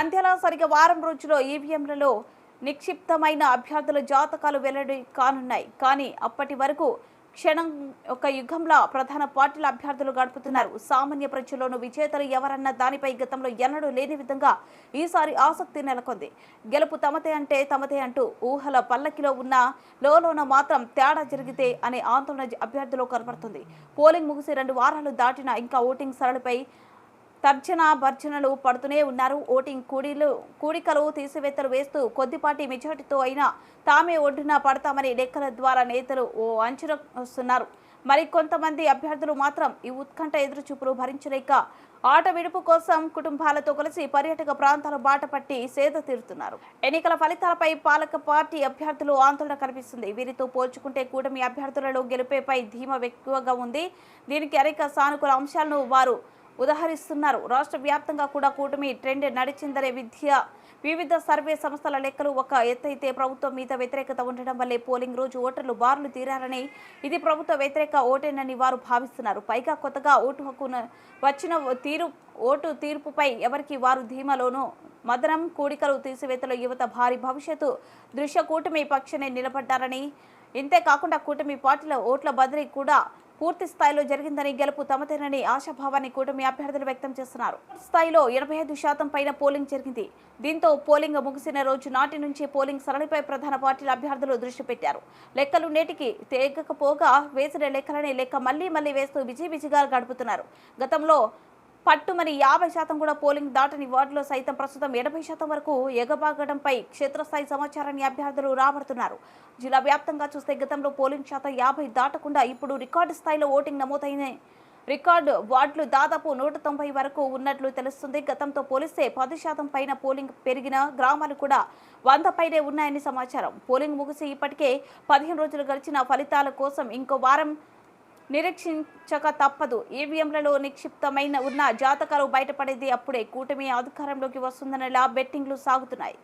అంతేలా సరిగ్గా వారం రోజుల్లో ఈవీఎంలలో నిక్షిప్తమైన అభ్యర్థుల జాతకాలు వెల్లడి కానున్నాయి. కానీ అప్పటి వరకు క్షణం ఒక యుగంలా ప్రధాన పార్టీల అభ్యర్థులు గడుపుతున్నారు. సామాన్య ప్రజల్లోనూ విజేతలు ఎవరన్న దానిపై గతంలో ఎన్నడూ లేని విధంగా ఈసారి ఆసక్తి నెలకొంది. గెలుపు తమదే అంటే తమదే అంటూ ఊహల పల్లకిలో ఉన్న లోలోన మాత్రం తేడా జరిగితే అనే ఆందోళన అభ్యర్థులు కనబడుతుంది. పోలింగ్ ముగిసి రెండు వారాలు దాటినా ఇంకా ఓటింగ్ సరళిపై తర్జన భర్జనలు పడుతూనే ఉన్నారు. ఓటింగ్ కూడీలు కూడికలు తీసివేతలు వేస్తూ కొద్దిపాటి మెజార్టీతో అయినా తామే ఒడ్డున పడతామని లెక్కల ద్వారా నేతలు ఓ అంచనా వస్తున్నారు. మరి కొంతమంది అభ్యర్థులు మాత్రం ఈ ఉత్కంఠ ఎదురుచూపులు భరించలేక ఆట విడుపు కోసం కుటుంబాలతో కలిసి పర్యాటక ప్రాంతాల బాట పట్టి సేద తీరుతున్నారు. ఎన్నికల ఫలితాలపై పాలక పార్టీ అభ్యర్థులు ఆందోళన కనిపిస్తుంది. వీరితో పోల్చుకుంటే కూటమి అభ్యర్థులలో గెలుపేపై ధీమా ఎక్కువగా ఉంది. దీనికి అనేక సానుకూల అంశాలను వారు ఉదహరిస్తున్నారు. రాష్ట్ర వ్యాప్తంగా కూడా కూటమి ట్రెండ్ నడిచిందనే విద్య. వివిధ సర్వే సంస్థల లెక్కలు ఒక ఎత్తైతే ప్రభుత్వం మీద వ్యతిరేకత ఉండడం వల్లే పోలింగ్ రోజు ఓటర్లు బారులు తీరారని ఇది ప్రభుత్వ వ్యతిరేక ఓటేనని వారు భావిస్తున్నారు. పైగా కొత్తగా ఓటు హక్కును వచ్చిన తీరు ఓటు తీర్పుపై ఎవరికి వారు ధీమలోనూ మదనం కూడికలు తీసివేతలో యువత భారీ భవిష్యత్తు దృశ్య కూటమి పక్షనే నిలబడ్డారని. ఇంతే కాకుండా కూటమి పార్టీల ఓట్ల బదిలీ కూడా పూర్తి స్థాయిలో జరిగిందని గెలుపు తమదేనని ఆశాభావాన్ని కూటమి అభ్యర్థులు వ్యక్తం చేస్తున్నారు. స్థాయిలో ఎనభై ఐదు శాతం పైన పోలింగ్ జరిగింది. దీంతో పోలింగ్ ముగిసిన రోజు నాటి నుంచి పోలింగ్ సరళిపై ప్రధాన పార్టీల అభ్యర్థులు దృష్టి పెట్టారు. లెక్కలు నేటికి తేగకపోగా వేసిన లెక్కలనే లెక్క మళ్ళీ మళ్ళీ వేస్తూ బిజీ బిజీగా గడుపుతున్నారు. గతంలో పట్టుమని యాభై శాతం కూడా పోలింగ్ దాటని వార్డులో సైతం ప్రస్తుతం ఎనభై శాతం వరకు ఎగబాగడంపై క్షేత్రస్థాయి సమాచారాన్ని అభ్యర్థులు రాబడుతున్నారు. జిల్లా వ్యాప్తంగా చూస్తే గతంలో పోలింగ్ శాతం యాభై దాటకుండా ఇప్పుడు రికార్డు స్థాయిలో ఓటింగ్ నమోదైన రికార్డు వార్డులు దాదాపు నూట తొంభై వరకు ఉన్నట్లు తెలుస్తుంది. గతంతో పోలిస్తే పది శాతం పైన పోలింగ్ పెరిగిన గ్రామాలు కూడా వంద పైనే ఉన్నాయని సమాచారం. పోలింగ్ ముగిసి ఇప్పటికే పదిహేను రోజులు గడిచిన ఫలితాల కోసం ఇంకో వారం నిరీక్షించక తప్పదు. ఈవీఎంలలో నిక్షిప్తమైన ఉన్న జాతకాలు బయటపడేది అప్పుడే కూటమి అధికారంలోకి వస్తుందనేలా బెట్టింగ్లు సాగుతున్నాయి.